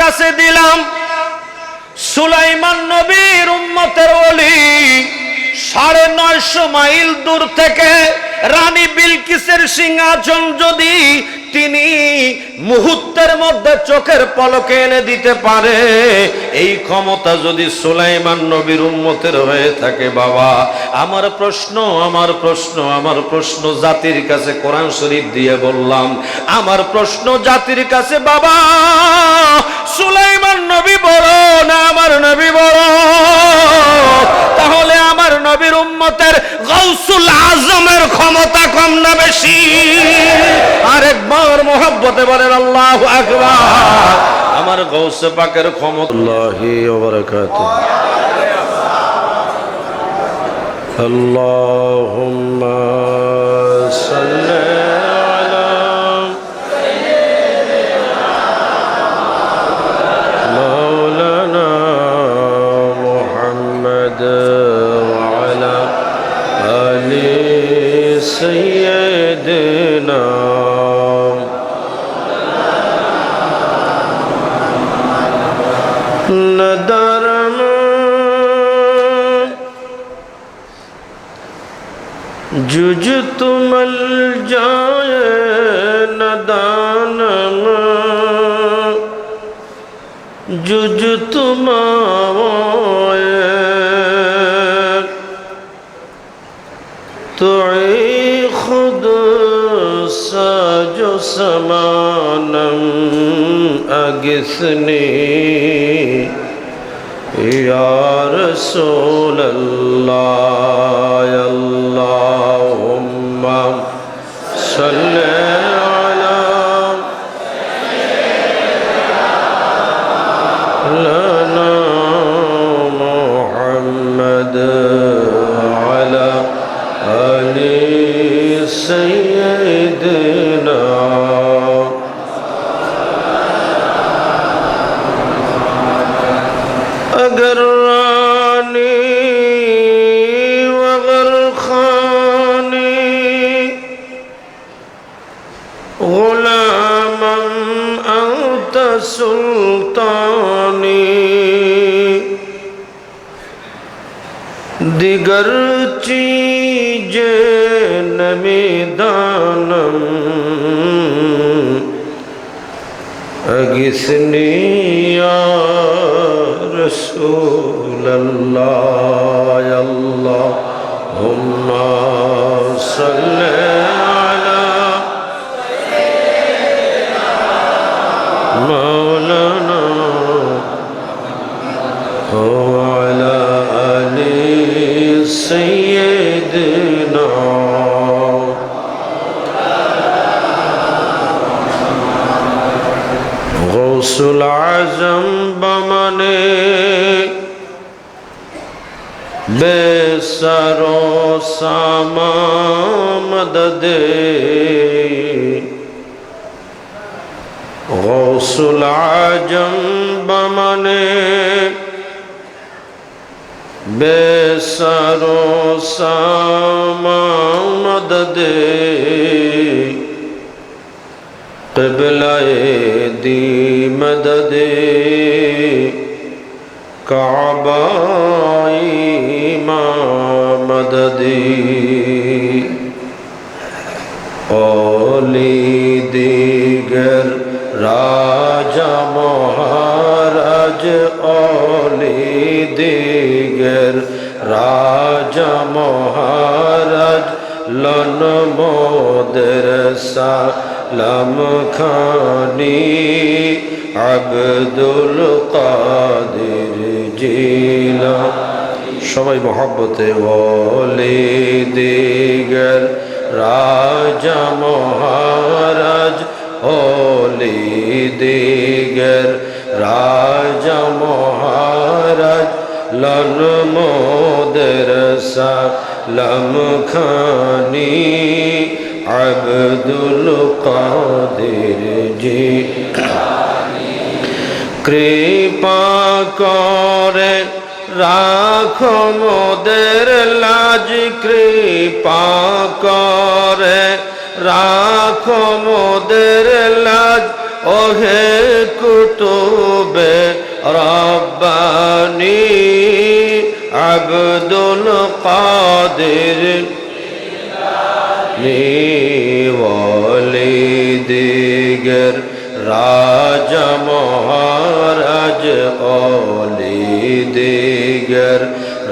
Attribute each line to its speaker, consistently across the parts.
Speaker 1: কাছে দিলাম। সুলাইমান নবীর উম্মতের ওলি সাড়ে নয়শো মাইল দূর থেকে রানী বিলকিসের সিংহাসন যদি তিনি মুহূর্তের মধ্যে চোখের পলকে এনে দিতে পারে। এই ক্ষমতা যদি সুলাইমান নবীর উম্মতের হয়ে থাকে বাবা, আমার প্রশ্ন আমার প্রশ্ন আমার প্রশ্ন জাতির কাছে কোরআন শরীফ দিয়ে বললাম, আমার প্রশ্ন জাতির কাছে বাবা, সুলাইমান নবী বড় না আমার নবী বড় তাহলে আমার নবীর উম্মতের গৌসুল আজমের ক্ষমতা কম না বেশি। আরেকবার মোহাব্বতে বলেন, আল্লাহ আকবার। আমার গৌসে পাকের ক্ষমতা আল্লাহি رسول الله اللهم صلِّ أرقسني يا رسول الله اللهم صلِّ مدد غوث العجم بمن بے سر و ساما مدد قبلہ دی مدد کعبائی ماں مددی বলি, দেগর রাজা মহারাজ, অলে দেগর রাজা মহারাজ, লন মোদর সালাম খানি, আবদুল কাদির জিলা। সবাই মহাব্বতে বলি, দেগর রাজা মহারাজ ওলি দিগের। রাজা মহারাজ, লন মোদের সালাম খানি। আব্দুল কাদের জি কৃপা করে রাখমোদের লাজ, কৃপা করে। রাখো মোদের লাজ, ওহে কুতুবে রব্বানি। আবদুল কাদের দিগর রাজা মহারাজ, ও দিগর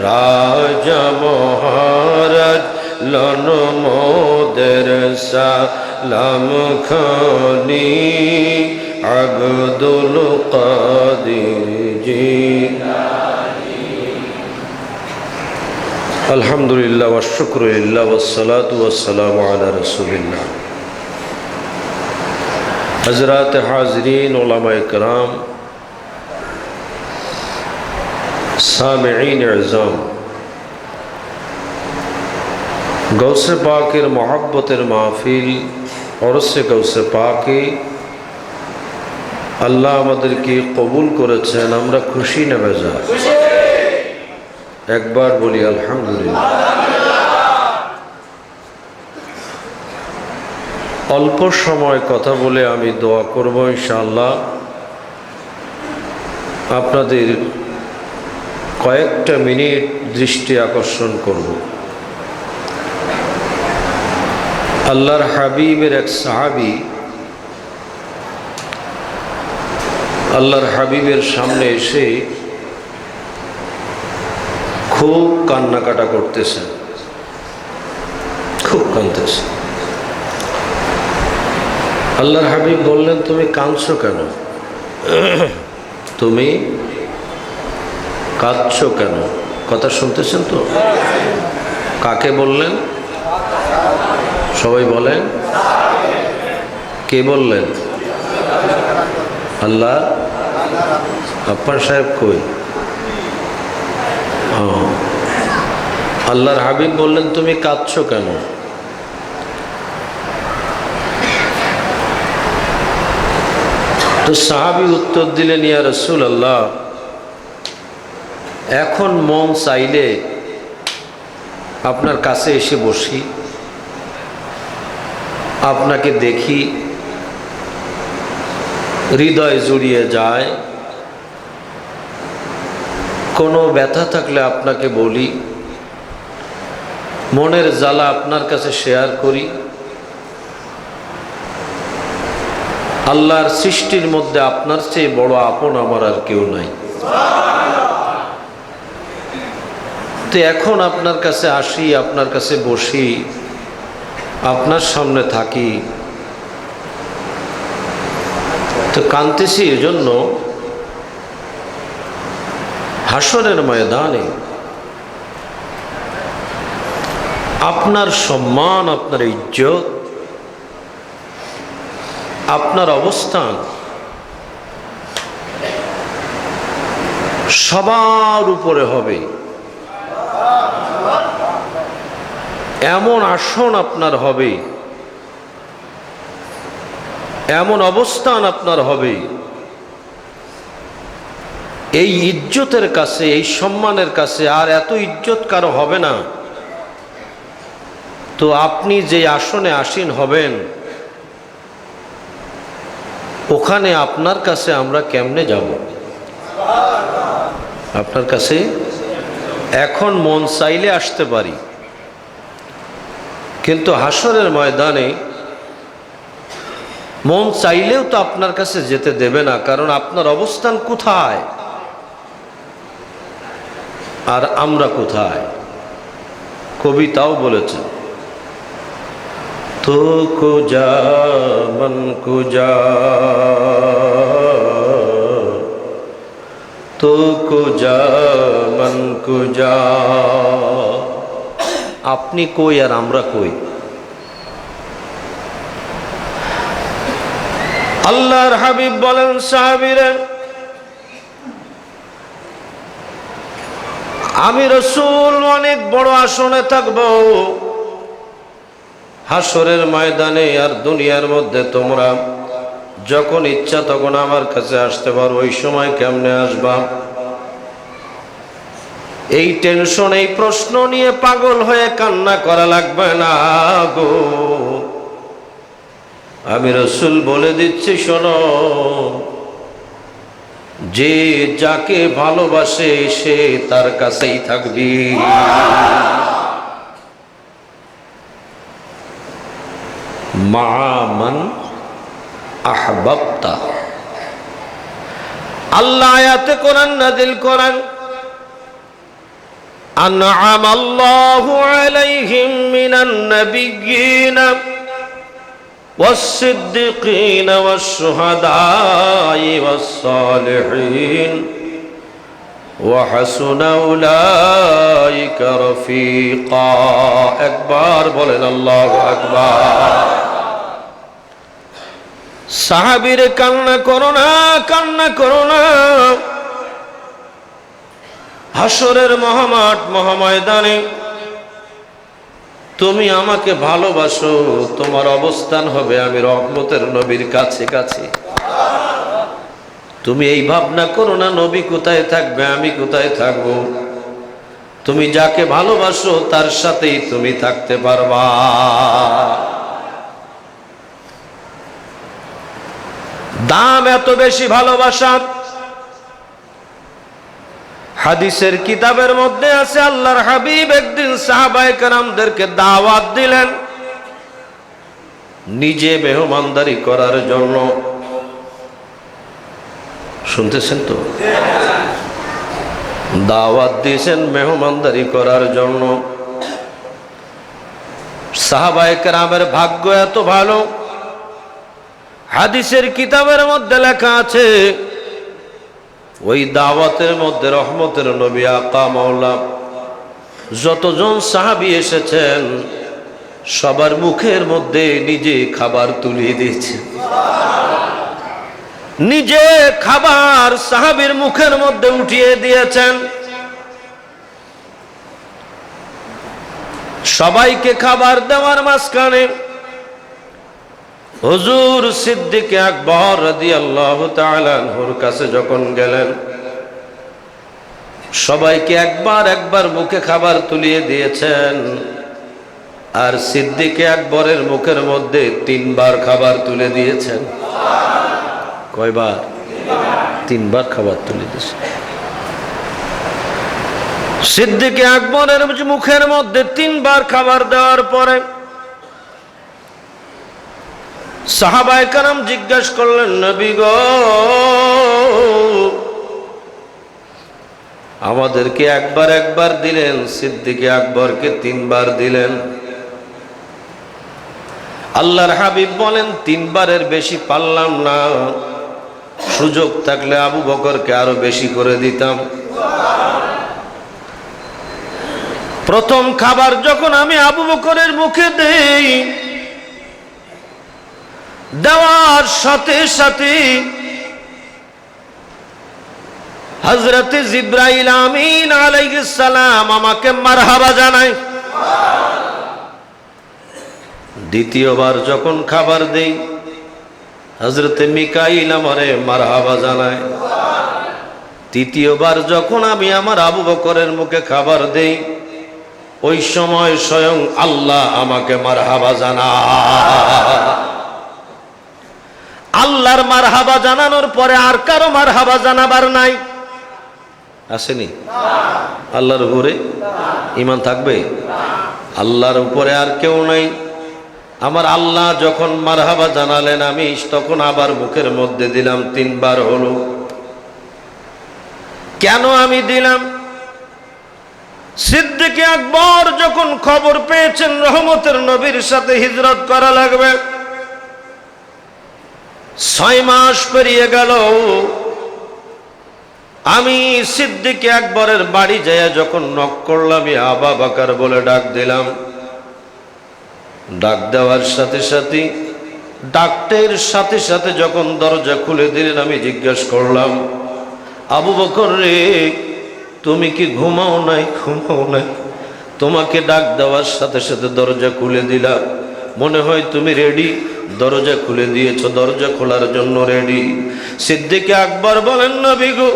Speaker 1: রাজা মহারাজ লন মোদের সালাম খানি আব্দুল কাদির জি। আলহামদুলিল্লাহ ওয়াশুক্রুলিল্লাহ ওসালাত ওয়াসালাম আলা রসুলিল্লাহ। হজরত হাজরিন ওলামা ইকরাম সামঈন আজম গৌসে পাকের মহাব্বতের মাহফিল, অরসে গৌসে পাকে। আল্লাহ আমাদেরকে কবুল করেছেন, আমরা খুশি না বেজা। একবার বলি আলহামদুলিল্লাহ। অল্প সময় কথা বলে আমি দোয়া করব ইনশাআল্লাহ। আপনাদের কয়েকটা মিনিট দৃষ্টি আকর্ষণ করব। আল্লাহর হাবিবের এক সাহাবি আল্লাহর হাবিবের সামনে এসে খুব কান্নাকাটা করতেছেন। খুব কাঁদতেছে আল্লাহর হাবিব বললেন, তুমি কাঁদছো কেন? তুমি কাঁদছো কেন? কথা শুনতেছেন তো? কাকে বললেন? সবাই বলেন। কে বললেন? আল্লাহ? আপ্পার সাহেব কই? আল্লাহর হাবিব বললেন, তুমি কাঁদছ কেন? তো সাহাবি উত্তর দিলেন, ইয়া রসুল আল্লাহ এখন মন চাইলে আপনার কাছে এসে বসি। আপনাকে দেখি। হৃদয় জুড়িয়ে যায়। কোনো ব্যথা থাকলে আপনাকে বলি। মনের জ্বালা আপনার কাছে শেয়ার করি। আল্লাহর সৃষ্টির মধ্যে আপনার চেয়ে বড় আপন আমার আর কেউ নাই। তো এখন আপনার কাছে আসি, আপনার কাছে বসি, আপনার সামনে থাকি। তো কানতেছি এজন্য হাসরের ময়দানে আপনার সম্মান, আপনার ইজ্জত, আপনার অবস্থান সবার উপরে হবে। এমন আসন আপনার হবে, এমন অবস্থান আপনার হবে, এই ইজ্জতের কাছে, এই সম্মানের কাছে আর এত ইজ্জত কারও হবে না। তো আপনি যে আসনে আসীন হবেন, ওখানে আপনার কাছে আমরা কেমনে যাব? আপনার কাছে এখন মন চাইলে আসতে পারি। কিন্তু হাসরের ময়দানে মন চাইলেও তো আপনার কাছে যেতে দেবে না, কারণ আপনার অবস্থান কোথায়? আর আমরা কোথায়? কবিতাও বলেছে তো কুজা মন কুজা তো কুজা মন কুজা আপনি কই আর আমরা কই? আল্লাহর হাবিব বলেন, সাহাবিরে, আমি রসুল অনেক বড় আসনে থাকব। হাসরের ময়দানে আর দুনিয়ার মধ্যে তোমরা যখন ইচ্ছা তখন আমার কাছে আসতে পারো। ওই সময় কেমনে আসবা? এই টেনশন এই প্রশ্ন নিয়ে পাগল হয়ে কান্না করা লাগবে না গো। আমি রসুল বলে দিচ্ছি, শোনো। যে যাকে ভালোবাসে, সে তার কাছেই থাকবি। মান আহবাবতা। আল্লাহ আয়াতে কোরআন নাদিল কোরআন أنعم الله عليهم من النبيين والصديقين والشهداء والصالحين وحسن أولئك رفيقا أكبر بولن الله أكبر সাহাবিরে কান্না করো না কান্না করো না হাসরের মহামাঠ মহাময়দানে, তুমি আমাকে ভালোবাসো, তোমার অবস্থান হবে আমি রহমতের নবীর কাছে কাছে। তুমি এই ভাবনা করো না, নবী কোথায় থাকবে, আমি কোথায় থাকব। তুমি যাকে ভালোবাসো, তার সাথেই তুমি থাকতে পারবা। দাম এত বেশি ভালোবাসার হাদিসের কিতাবের মধ্যে আছে, আল্লাহর হাবিব একদিন সাহাবায়ে কেরামদেরকে দাওয়াত দিলেন নিজে মেহমানদারি করার জন্য। শুনতেছেন তো? দাওয়াত দিয়েছেন মেহমানদারি করার জন্য। সাহাবায়ে কেরামের ভাগ্য এত ভালো। হাদিসের কিতাবের মধ্যে লেখা আছে ওই দাওয়াতের মধ্যে রহমতের নবী আকা মাওলা। যতজন সাহাবি এসেছেন, সবার মুখের মধ্যে নিজে খাবার তুলিয়ে দিয়েছে। নিজে খাবার সাহাবির মুখের মধ্যে উঠিয়ে দিয়েছেন। সবাইকে খাবার দেওয়ার মাঝখানে হুজুর সিদ্দিক আকবর রাদি আল্লাহ তালাহুর কাছে যখন গেলেন, সবাইকে একবার একবার মুখে খাবার তুলিয়ে দিয়েছেন আর সিদ্দিকে আকবরের মুখের মধ্যে তিনবার খাবার তুলে দিয়েছেন। কয়বার? তিনবার খাবার তুলে দিয়েছেন। সিদ্দিকে আকবরের মুখের মধ্যে তিনবার খাবার দেওয়ার পরে সাহাবায় কারাম জিজ্ঞাসা করলেন, নবী গো, আমাদেরকে একবার একবার দিলেন, সিদ্দিকে আকবরকে তিনবার দিলেন। আল্লাহর হাবিব বলেন, তিনবারের বেশি পারলাম না। সুযোগ থাকলে আবু বকরকে আরও বেশি করে দিতাম। প্রথম খাবার যখন আমি আবু বকরের মুখে দেই দেওয়ার সাথে সাথে হজরতে জিব্রাইল আমিন সালাম আমাকে মারহাবা জানায়। দ্বিতীয়বার যখন খাবার দেই হজরতে মিকাইল আমারে মারহাবা জানায়। তৃতীয়বার যখন আমি আমার আবু বকরের মুখে খাবার দেই, ওই সময় স্বয়ং আল্লাহ আমাকে মারহাবা জানায়। আল্লাহর মারহাবা জানানোর পরে আর কারও মারহাবা জানাবার নাই। আসেনি? আল্লাহর উপরে ইমান থাকবে? আল্লাহর উপরে আর কেউ নাই। আমার আল্লাহ যখন মারহাবা জানালেন আমি, তখন আবার মুখের মধ্যে দিলাম, তিনবার হলো। কেন আমি দিলাম? সিদ্দিকে আকবর যখন খবর পেয়েছেন, রহমতের নবীর সাথে হিজরত করা লাগবে। ছয় মাস পেরিয়ে গেল। আমি সিদ্দিকে একবারের বাড়ি যাইয়া যখন নক করলাম আবা বাকার বলে ডাক দিলাম। ডাক দেওয়ার সাথে সাথে ডাক্তের সাথে সাথে যখন দরজা খুলে দিলেন, আমি জিজ্ঞেস করলাম, আবু বকর রে, তুমি কি ঘুমাও নাই ঘুমাও নাই? তোমাকে ডাক দেওয়ার সাথে সাথে দরজা খুলে দিলাম। মনে হয় তুমি রেডি দরজা খুলে দিয়েছ, দরজা খোলার জন্য রেডি সিদ্দিকে আকবর বলেন না বিগু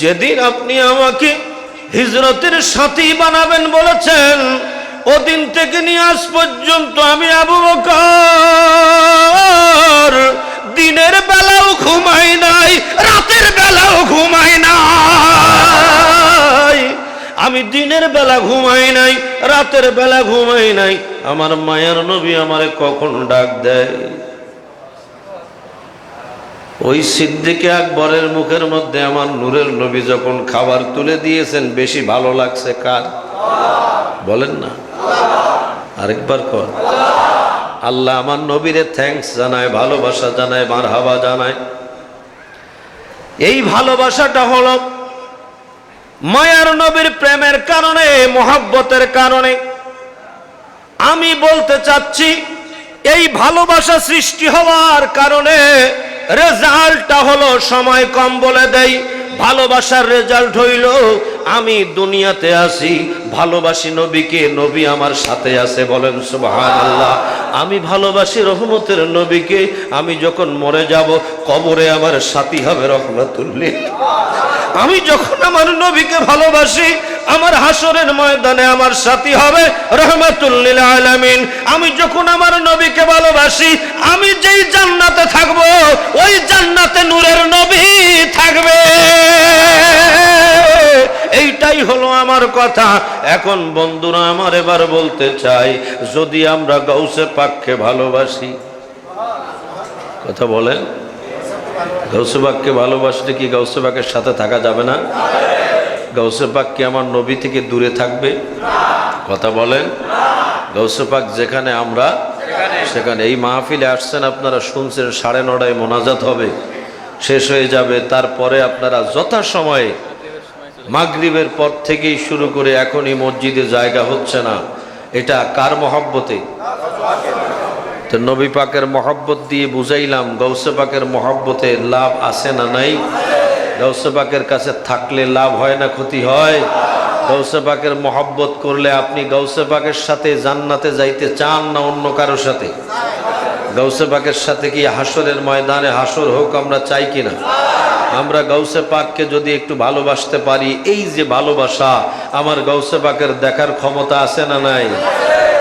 Speaker 1: যেদিন আপনি আমাকে হিজরতের সাথী বানাবেন বলেছেন, ওদিন থেকে নিয়ে আজ পর্যন্ত আমি আবু বকর। দিনের বেলাও ঘুমাই নাই, রাতের বেলাও ঘুমাই নাই আমি দিনের বেলা ঘুমাই নাই, রাতের বেলা ঘুমাই নাই। আমার মায়ের নবী আমারে কখন ডাক দেয়? ওই সিদ্দিকে আকবরের মুখের মধ্যে আমার নূরের নবী যখন খাবার তুলে দিয়েছেন, বেশি ভালো লাগছে কার? বলেন না। আরেকবার কর। আল্লাহ আমার নবীরে থ্যাঙ্কস জানায়, ভালোবাসা জানায় মার হাবা জানায়। এই ভালোবাসাটা হলো মায়ার নবীর প্রেমের কারণে, মোহাব্বতের কারণে। আমি বলতে চাচ্ছি, এই ভালোবাসা সৃষ্টি হওয়ার কারণে রেজাল্টটা হলো সময় কম বলে দেয়, ভালোবাসার রেজাল্ট হইল আমি দুনিয়াতে আসি ভালোবাসি নবীকে, নবী আমার সাথে আছে বলেন সুবহানাল্লাহ। আমি ভালোবাসি রহমতের নবীকে, আমি যখন মরে যাব, কবরে আমার সাথী হবে রহমতুল্লি আমি যখন আমার নবীকে ভালোবাসি আমার হাসরের ময়দানে আমার সাথী হবে রহমাতুল্লিল আলামিন। আমি যখন আমার নবীকে ভালোবাসি, আমি যেই জান্নাতে থাকব, ওই জান্নাতে নূরের নবী থাকবে। এইটাই হলো আমার কথা। এখন বন্ধুরা, আমার এবার বলতে চাই, যদি আমরা গৌসে পাককে ভালোবাসি, কথা বলেন? গৌসেবাককে ভালোবাসলে কি গৌসেবাকের সাথে থাকা যাবে না? গৌসেবাক কি আমার নবী থেকে দূরে থাকবে? কথা বলেন। গৌসেপাক যেখানে আমরা, সেখানে এই মাহফিলে আসছেন আপনারা শুনছেন সাড়ে নটায় মোনাজাত হবে। শেষ হয়ে যাবে। তারপরে আপনারা যথাসময়ে মাগরিবের পর থেকেই শুরু করে এখনই মসজিদে জায়গা হচ্ছে না। এটা কার মহব্বতে? তো নবী পাকের মহব্বত দিয়ে বুঝাইলাম, গৌসে পাকের মহব্বতে লাভ আছে না নাই? গৌসে পাকের কাছে থাকলে লাভ হয় না, ক্ষতি হয়। গৌসে পাকের মহব্বত করলে আপনি গৌসে পাকের সাথে জান্নাতে যাইতে চান না অন্য কারোর সাথে? গৌসে পাকের সাথে কি হাসরের ময়দানে হাসর হোক আমরা চাই কিনা? আমরা গৌসে পাককে যদি একটু ভালোবাসতে পারি, এই যে ভালোবাসা, আমার গৌসে পাকের দেখার ক্ষমতা আছে না নাই?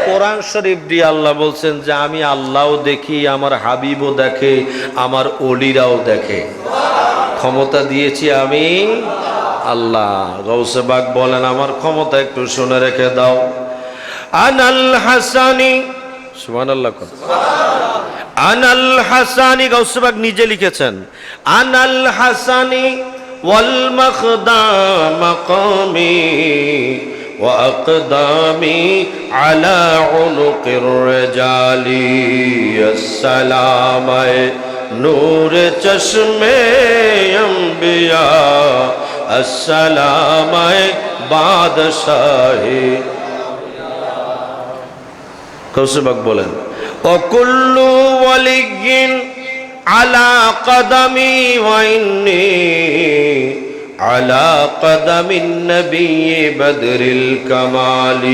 Speaker 1: কোরআন শরীফ দিয়ে আল্লাহ বলছেন যে, আমি আল্লাহও দেখি, আমার হাবিবও দেখে, আমার অলিরাও দেখে। ক্ষমতা দিয়েছি আমি আল্লাহ গৌসেবাগ বলেন আমার ক্ষমতা একটু শুনে রেখে দাও আনাল হাসানি সুমান আল্লাহ আনাল হাসানি গৌসেবাগ নিজে লিখেছেন আনাল হাসানি ওয়াল মখদাম মাকামি وأقدامي على عنق الرجال السلام نور چشم انبیاء السلام বাদশাহী কৌসুবাক বলেন অকুল্লু ওয়ালিগিন আলা কদমি ওয়াইন্নি على قدم النبي بدر الكمال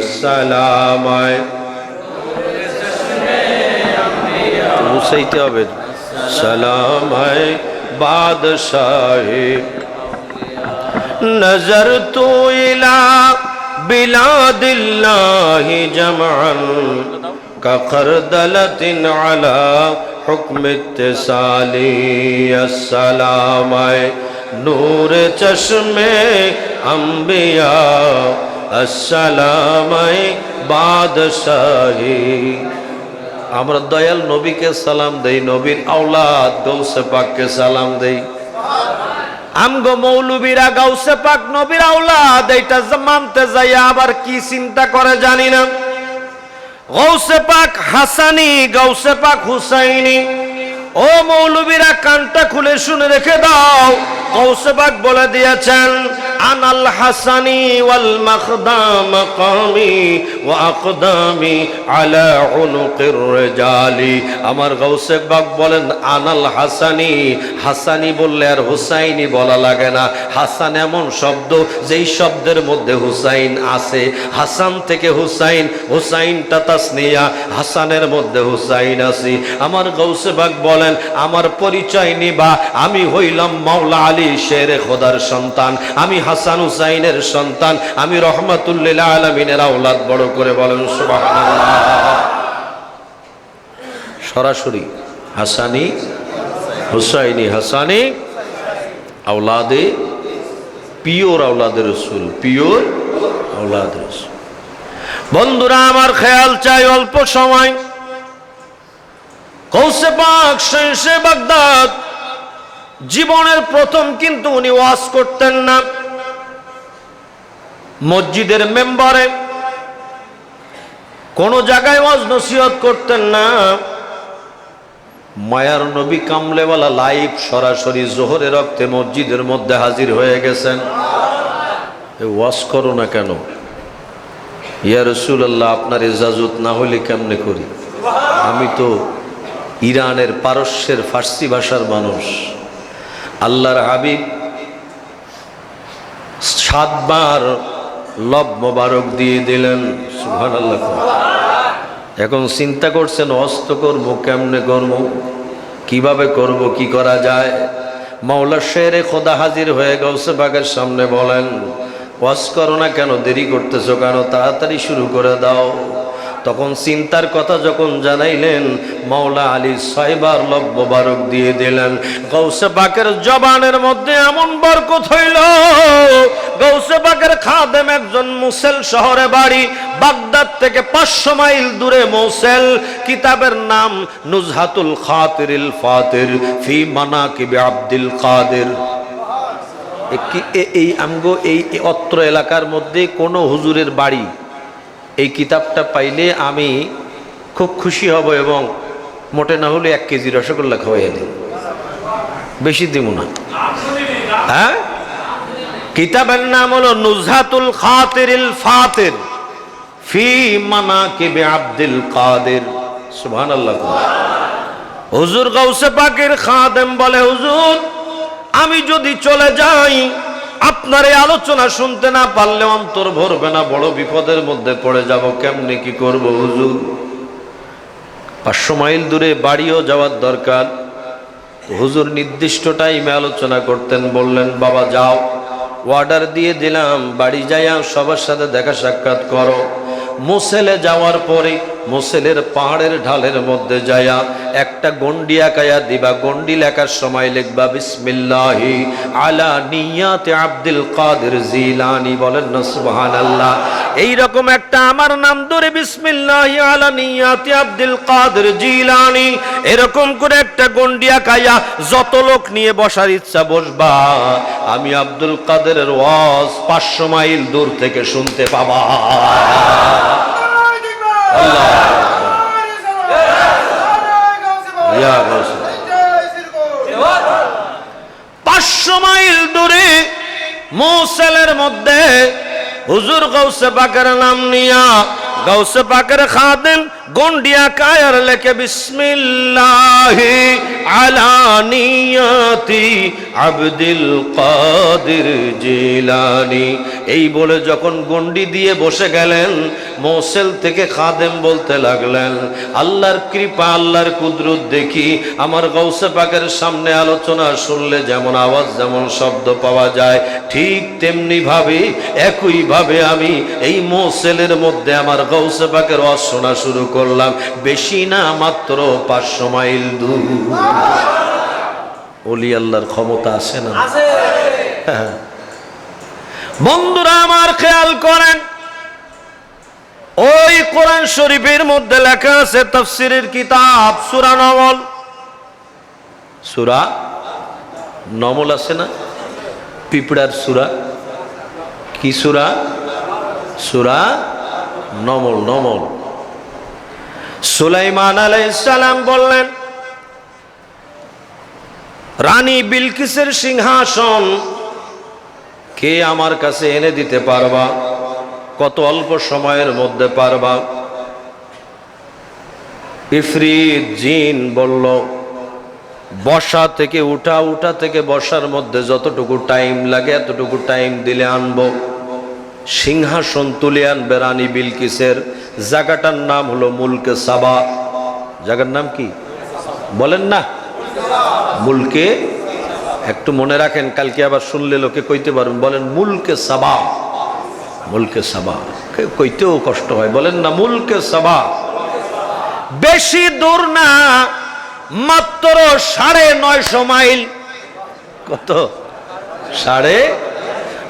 Speaker 1: السلام বুঝাইতে হবে সালাম বাদশাহ নজর তো ইলা بلاد الله جمعا كخردلة على حكم اتصالي السلام নূর চশমে আম্বিয়া আসসালামাই বাদশাহী আমরা দয়াল নবীকে সালাম দেই, নবীর আওলাদ গৌসে পাককে সালাম দেই। পাক নবীর এইটা আবার কি চিন্তা করে জানি না। হাসানি হুসাইনি। ও মৌলবীরা কানটা খুলে শুনে রেখে দাও। কৌসবাক বলে দিয়েছেন, আনাল হাসানি ওয়াল মাখদাম মাকামি ওয়া আকদামি আলা উনুকির রিজালি। আমার গৌসে বাগ বলেন, আনাল হাসানি। হাসানি বললে আর হুসাইনি বলা লাগে না। হাসান এমন শব্দ, যেই শব্দের মধ্যে হুসাইন আছে। হাসান থেকে হুসাইন, হুসাইনটা তাসনিয়া। হাসানের মধ্যে হুসাইন আছে। আমার গৌসে বাগ বলেন আমার পরিচয় নিবা, আমি হইলাম মাওলা আলী শের খোদার সন্তান, আমি হাসান হুসাইনের সন্তান, আমি রহমাতুল্লিল আলমিনের আওলাদ। বড় করে বলেন, সুবহানাল্লাহ। সরাসরি, হাসানি, হুসাইনি হাসানি, আওলাদে, পিওর আওলাদের রসুল, পিওর আওলাদ রসুল। বন্ধুরা, আমার খেয়াল চাই অল্প সময়। কৌসে পাক শেষে বাগদাদ। জীবনের প্রথম কিন্তু উনি ওয়াজ করতেন না। মসজিদের মেম্বারে কোন জায়গায় ওয়াজ নসিহত করতেন না। মায়ার নবী কামলেওয়ালা লাইভ সরাসরি জোহরে রক্তে মসজিদের মধ্যে হাজির হয়ে গেছেন। ওয়াজ করো না কেন? ইয়া রসুল্লাহ আপনার ইজাজত না হলে কেমনে করি? আমি তো ইরানের পারস্যের ফার্সি ভাষার মানুষ। আল্লাহর হাবিব সাতবার লব মোবারক দিয়ে দিলেন আল্লাহ এখন চিন্তা করছেন, অস্ত করব, কেমনে করব, কীভাবে করব, কি করা যায়? মাওলা শেরে খোদা হাজির হয়ে গৌসে বাগের সামনে বলেন, ওয়াজ করো না কেন, দেরি করতেছো কেন, তাড়াতাড়ি শুরু করে দাও। তখন চিন্তার কথা যখন জানাইলেন, মাওলা আলী ছয়বার লব মোবারক দিয়ে দিলেন। গৌসে বাকের জবানের মধ্যে এমন বরকত হইল। গৌসে বাকের খাদেম একজন মুসেল শহরে বাড়ি, বাগদাদ থেকে পাঁচশো মাইল দূরে মৌসেল। কিতাবের নাম নুজহাতুল খাতিরিল ফাতির, ফি মানা মানাকিবে আব্দুল কাদের। এই আমগো, এই অত্র এলাকার মধ্যে কোনো হুজুরের বাড়ি এই কিতাবটা পাইলে আমি খুব খুশি হব এবং মোটে না হলে এক কেজি রসগোল্লা খাওয়াইয়া দিই বেশি দিব না। হ্যাঁ? কিতাবের নাম হলো নুজহাতুল খাতিরিল ফাতির। ফি মানা মানাকিবে আব্দুল কাদের। সুবহানাল্লাহ। হুজুর গাউসে পাকের খাদেম বলে, হুজুর, আমি যদি চলে যাই আপনার এই আলোচনা শুনতে না পারলে অন্তর ভরবে না, বড় বিপদের মধ্যে পড়ে যাব, কেমনে কি করব হুজুর? পাঁচশো মাইল দূরে বাড়িও যাওয়ার দরকার। হুজুর নির্দিষ্ট টাইমে আলোচনা করতেন, বললেন, বাবা যাও অর্ডার দিয়ে দিলাম, বাড়ি যাইয়া সবার সাথে দেখা সাক্ষাৎ করো। মোসেলে যাওয়ার পরে মোসেলের পাহাড়ের ঢালের মধ্যে যায়া একটা গন্ডি আঁকায়া দিবা। গন্ডি লেখার সময় লিখবা, বিসমিল্লাহি আলা নিয়াতে আব্দুল কাদের জিলানি। বলেন না সুবহান আল্লাহ এইরকম একটা আমার নাম ধরে, বিসমিল্লাহি আলা নিয়াতে আব্দুল কাদের জিলানি। এরকম করে একটা গন্ডি আঁকায়া যত লোক নিয়ে বসার ইচ্ছা বসবা। আমি আব্দুল কাদেরের ওয়াজ পাঁচশো মাইল দূর থেকে শুনতে পাবা। পাঁচশো মাইল দূরে মৌসেলের মধ্যে হুজুর গৌসে পাকের নাম নিয়া গৌসে পাকের খাদেন গন্ডিয়া কায়ার লেখে বিসমিল্লাহি আলা নিয়াতি আব্দুল কাদের জিলানি। এই বলে যখন গন্ডি দিয়ে বসে গেলেন মৌসেল থেকে খাদেম বলতে লাগলেন, আল্লাহর কৃপা, আল্লাহর কুদরত দেখি, আমার গৌসে পাকের সামনে আলোচনা শুনলে যেমন আওয়াজ, যেমন শব্দ পাওয়া যায়, ঠিক তেমনি ভাবে একই ভাবে আমি এই মৌসেলের মধ্যে আমার গৌসে পাকের ওয়াজ শোনা শুরু করলাম। বেশি না মাত্র পাঁচশো মাইল দূর। অলি আল্লাহর ক্ষমতা আছে না। বন্ধুরা আমার খেয়াল করেন ওই কোরআন শরীফের মধ্যে লেখা আছে তফসিরের কিতাব সুরা নমল সুরা নমল আছে না? পিপড়ার সুরা। কি সুরা? সুরা নমল নমল। সুলাইমান আলাইসালাম বললেন, রানী বিলকিসের সিংহাসন কে আমার কাছে এনে দিতে পারবা? কত অল্প সময়ের মধ্যে পারবা? ইফরিত জিন বলল, বসা থেকে উঠা উঠা থেকে বসার মধ্যে যতটুকু টাইম লাগে, এতটুকু টাইম দিলে আনব। সিংহাসন তুলে আনবে রানী বিলকিসের। জায়গাটার নাম হলো মুলকে সাবা। জায়গার নাম কি? বলেন না। মুলকে? একটু মনে রাখেন, কালকে আবার শুনলে লোকে কইতে পারবেন, বলেন মুলকে সাবা। মুলকে সাবা। কইতেও কষ্ট হয়। বলেন না, মুলকে সাবা। বেশি দূর না, মাত্র সাড়ে নয়শো মাইল। কত? সাড়ে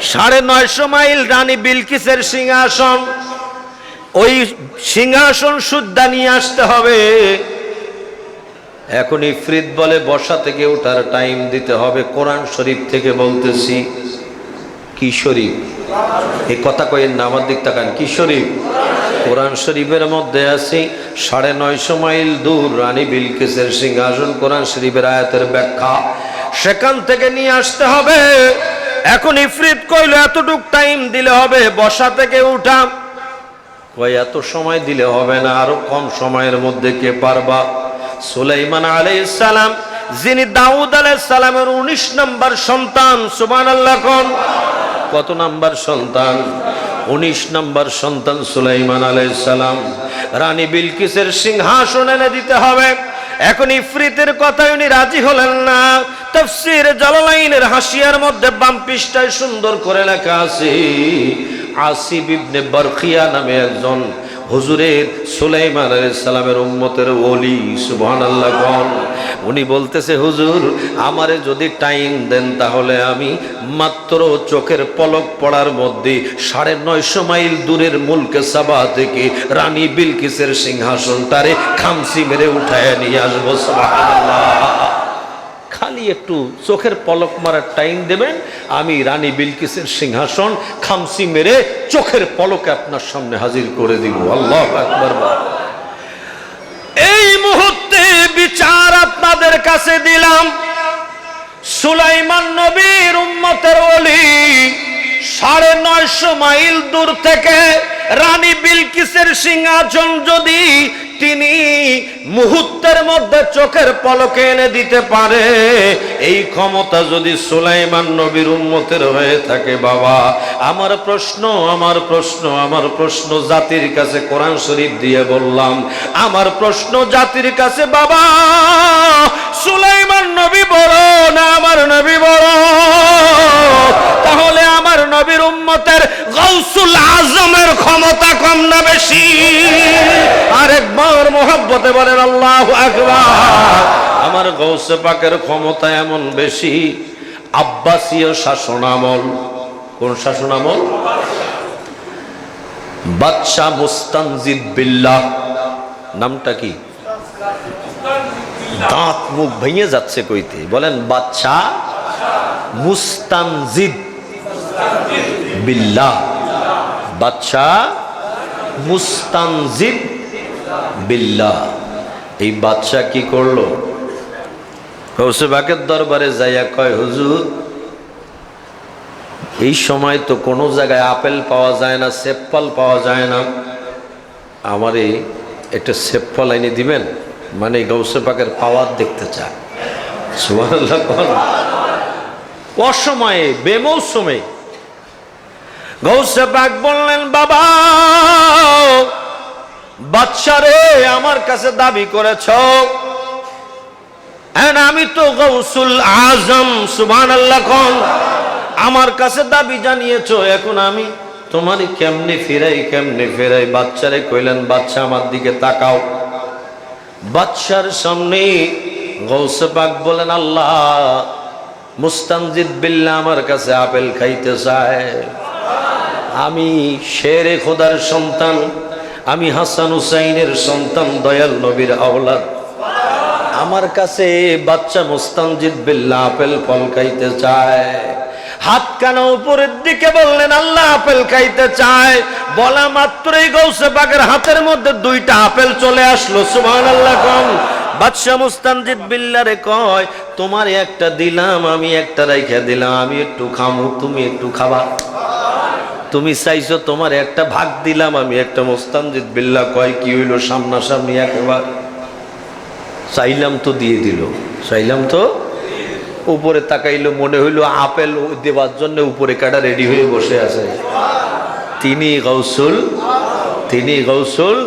Speaker 1: সাড়ে নয়শো মাইল রানী বিলকিসের সিংহাসন। ওই সিংহাসন সুদ্ধা নিয়ে আসতে হবে। এখন ইফরিত বলে বসা থেকে ওঠার টাইম দিতে হবে। কোরআন শরীফ থেকে বলতেছি, কি শরীফ? এই কথা কয়েন না, আমার দিক তাকান, কি শরীফ? কোরআন শরীফের মধ্যে আছি, সাড়ে নয়শো মাইল দূর রানী বিলকিসের সিংহাসন কোরআন শরীফের আয়াতের ব্যাখ্যা। সেখান থেকে নিয়ে আসতে হবে। এখন ইফরিত কইল, এতটুক টাইম দিলে হবে, বসা থেকে উঠা। কয়, এত সময় দিলে হবে না, আরও কম সময়ের মধ্যে কে পারবা? সুলাইমান আলাইহিস সালাম, যিনি দাউদ আলাইহিস সালামের 19 নম্বর সন্তান, সুবহানাল্লাহ কোন। কত নাম্বার সন্তান? 19 নম্বর সন্তান সুলাইমান আলাইহিস সালাম। রানী বিলকিসের সিংহাসন এনে দিতে হবে। এখন ইফরিতের কথায় উনি রাজি হলেন না। তাফসীর জালালাইনের হাসিয়ার মধ্যে বাম পৃষ্ঠায় সুন্দর করে লেখা আছে আসিব ইবনে বরখিয়া নামে একজন হুজুরের সুলাইমান সালামের উম্মতের ওলি, সুবহানাল্লাহ গণ উনি বলতেছে, হুজুর, আমারে যদি টাইম দেন তাহলে আমি মাত্র চোখের পলক পড়ার মধ্যে সাড়ে নয়শো মাইল দূরের মুলকে সাবা থেকে রানী বিলকিসের সিংহাসন তারে খামসি মেরে উঠায় নিয়ে আসব, সুবহানাল্লাহ। খালি একটু চোখের পলক মারার টাইম দেবেন। আমি রানী বিলকিসের সিংহাসন খামসি মেরে চোখের পলকে আপনার সামনে হাজির করে দিব। আল্লাহ একবার এই মুহূর্তে বিচার আপনাদের কাছে দিলাম। সুলাইমান নবীর উম্মতের ওলি সাড়ে নয়শো মাইল দূর থেকে রানী বিলকিসের সিংহাসন যদি তিনি মুহূর্তের মধ্যে চোখের পলকে এনে দিতে পারে। এই ক্ষমতা যদি সুলাইমান নবীর উন্মতের হয়ে থাকে বাবা, আমার প্রশ্ন আমার প্রশ্ন আমার প্রশ্ন জাতির কাছে কোরআন শরীফ দিয়ে বললাম, আমার প্রশ্ন জাতির কাছে বাবা, সুলাইমান নবী বড় না আমার নবী বড় তাহলে আমার নবীর উম্মতের গৌসুল আজমের ক্ষমতা কম না বেশি? আরেকবার মোহাব্বতে বলেন, আল্লাহ আমার গৌসে পাকের ক্ষমতা এমন বেশি, আব্বাসীয় শাসনামল। কোন শাসনামল? বাদশাহ মুস্তানজিদ বিল্লাহ। নামটা কি? দাঁত মুখ ভেঙে যাচ্ছে কইতে। বলেন বাচ্চা মুস্তানজিদ বিল্লাহ। বাচ্চা মুস্তানজিদ বিল্লাহ। এই বাচ্চা কি করল? কৌশবাকের দরবারে যাইয়া কয়, হুজুর, এই সময় তো কোনো জায়গায় আপেল পাওয়া যায় না সেপ্পাল পাওয়া যায় না। আমারে একটা সেপ্পাল এনে দিবেন? মানে গৌসে পাকের পাওয়ার দেখতে চায় অসময়ে, বেমৌসুমে গৌসে বললেন, বাবা বাচ্চারে আমার কাছে দাবি করেছ। আমি তো গৌসুল আজম আল্লাহ আমার কাছে দাবি জানিয়েছ, এখন আমি তোমারই কেমনে ফেরাই কেমনে ফেরাই? বাচ্চারে কইলেন, বাচ্চা আমার দিকে তাকাও। বাচ্চার সামনে গৌসে পাক বলেন, আল্লাহ, মুস্তানজিদ বিল্লা আমার কাছে আপেল খাইতে চায়। আমি শেরে খোদার সন্তান আমি হাসান হুসাইনের সন্তান, দয়াল নবীর আওলাদ। আমার কাছে বাচ্চা মুস্তানজিদ বিল্লা আপেল ফল খাইতে চায়। হাত কানা উপরের দিকে বললেন, আল্লাহ আপেল খাইতে চায়। বলা মাত্রই গৌসে বাগের হাতের মধ্যে দুইটা আপেল চলে আসলো। সুবহান আল্লাহ কম বাদশাহ মুস্তানজিদ বিল্লারে কয়, তোমার একটা দিলাম, আমি একটা রাইখা দিলাম, আমি একটু খামু, তুমি একটু খাবা। তুমি চাইছো তোমার একটা ভাগ দিলাম আমি, একটা মোস্তানজিদ বিল্লা কয়, কি হইল সামনাসামনি একবার? চাইলাম তো দিয়ে দিল। চাইলাম তো উপরে তাকাইলো, মনে হইল আপেল দেওয়ার জন্য উপরে কাটা রেডি হয়ে বসে আছে। তিনি গৌসুল তিনি গৌসুল